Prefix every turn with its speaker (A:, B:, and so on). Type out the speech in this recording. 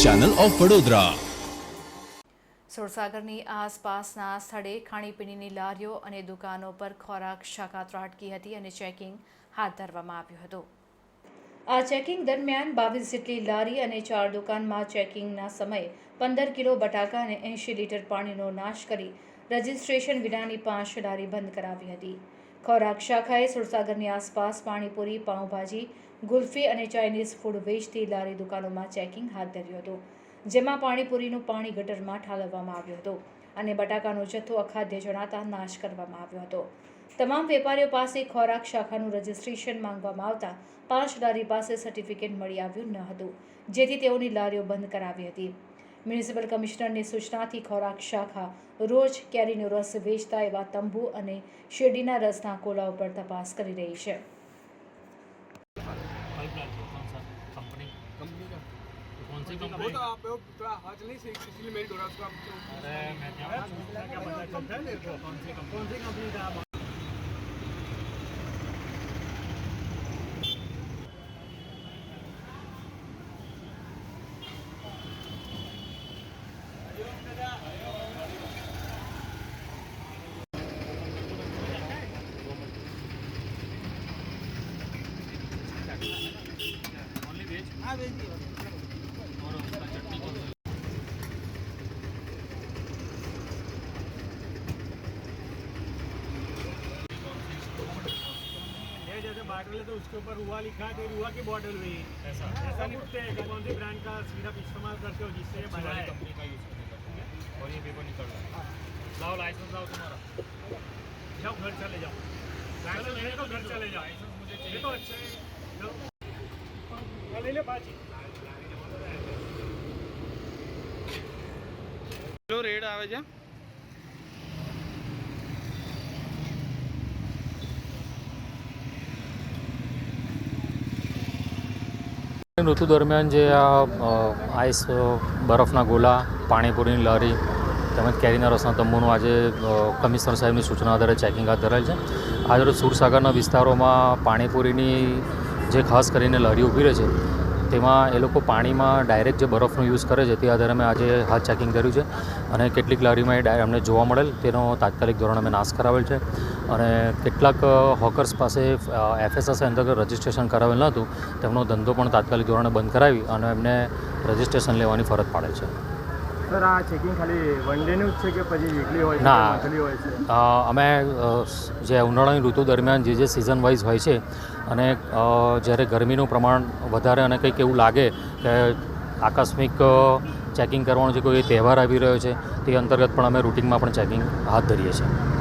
A: Channel of Vadodara.
B: સુરસાગરની આસપાસના સ્થળે ખાણીપીણીની લારીઓ અને દુકાનો પર ખોરાક શાકાત ત્રાટકી હતી અને ચેકિંગ હાથ ધરવામાં આવ્યું હતું. આ ચેકિંગ દરમિયાન બાવીસ જેટલી લારી અને ચાર દુકાનમાં ચેકિંગના સમયે પંદર કિલો બટાકા અને એંશી લીટર પાણીનો નાશ કરી રજિસ્ટ્રેશન વિનાની પાંચ લારી બંધ કરાવી હતી. ખોરાક શાખાએ સુરસાગરની આસપાસ પાણીપુરી, પાઉંભાજી ગુલ્ફી અને ચાઇનીઝ ફૂડ વેચતી લારી દુકાનોમાં ચેકિંગ હાથ ધર્યું હતું, જેમાં પાણીપુરીનું પાણી ગટરમાં ઠાલવવામાં આવ્યું હતું અને બટાકાનો જથ્થો અખાદ્ય જણાતા નાશ કરવામાં આવ્યો હતો. તમામ વેપારીઓ પાસે ખોરાક શાખાનું રજિસ્ટ્રેશન માંગવામાં આવતા પાંચ લારી પાસે સર્ટિફિકેટ મળી આવ્યું ન હતું, જેથી તેઓની લારીઓ બંધ કરાવી હતી. મ્યુનિસિપલ કમિશનરની સૂચનાથી ખોરાક શાખા રોજ કેરીનો રસ વેચતા એવા તંબુ અને શેરડીના રસના કોલા ઉપર તપાસ કરી રહી છે.
C: तो कौन सी
D: वो
C: कंपनी
D: तो आप वो थोड़ा हाथ नहीं सही इसलिए मेल्ट हो रहा है उसको आप
C: अरे मैं क्या पूछता क्या पता चलता है मेरे को कौन सी कंपनी कौन सी कंपनी का आप ओनली वेज हाँ वेज
E: जैसे बॉटल है तो उसके ऊपर रुआ लिखा है तो रुआ की बॉटल हुई
C: ऐसा
E: ऐसा नहीं। पूछते हैं कौन सी ब्रांड का सिरप इस्तेमाल करते हो जिससे ये बना है
C: कंपनी का यूज़ करने का। और ये पेपर निकल रहा है। लाओ लाइसेंस लाओ तुम्हारा।
E: जाओ घर चले जाओ। चलो मेरे तो घर चले जाओ।
C: लाइसेंस मुझे चाहिए।
E: तो अच्छा है। हाँ, ले ले पाची
D: કેટલો રેડ આવે છે?
F: ઋતુ દરમિયાન જે આ આઈસ બરફના ગોલા, પાણીપુરીની લારી તેમજ કેરીના રસના તંબુનું આજે કમિશનર સાહેબની સૂચના આધારે ચેકિંગ હાથ ધરાયેલ છે. આજે સુરસાગરના વિસ્તારોમાં પાણીપુરીની જે ખાસ કરીને લારી ઊભી રહે છે તેમાં એ લોકો પાણીમાં ડાયરેક્ટ જે બરફનો યુઝ કરે છે, તે આધારે અમે આજે હાથ ચેકિંગ કર્યું છે અને કેટલીક લારીમાં એ અમને જોવા મળેલ. તેનો તાત્કાલિક ધોરણે અમે નાશ કરાવેલ છે અને કેટલાક હોકર્સ પાસે એફએસએસ અંતર્ગત રજિસ્ટ્રેશન કરાવેલ ન હતું, તેમનો ધંધો પણ તાત્કાલિક ધોરણે બંધ કરાવી અને એમને રજિસ્ટ્રેશન લેવાની ફરજ પાડે છે.
E: સર આ ચેકિંગ ખાલી વન ડેનું જ છે કે પછી વીકલી હોય
F: ના.
E: હોય છે
F: અમે જે ઉનાળાની ઋતુ દરમિયાન જે જે સિઝન વાઇઝ હોય છે અને જ્યારે ગરમીનું પ્રમાણ વધારે અને કંઈક એવું લાગે કે આકસ્મિક ચેકિંગ કરવાનો જે કોઈ તહેવાર આવી રહ્યો છે તે અંતર્ગત પણ અમે રૂટિનમાં પણ ચેકિંગ હાથ ધરીએ છીએ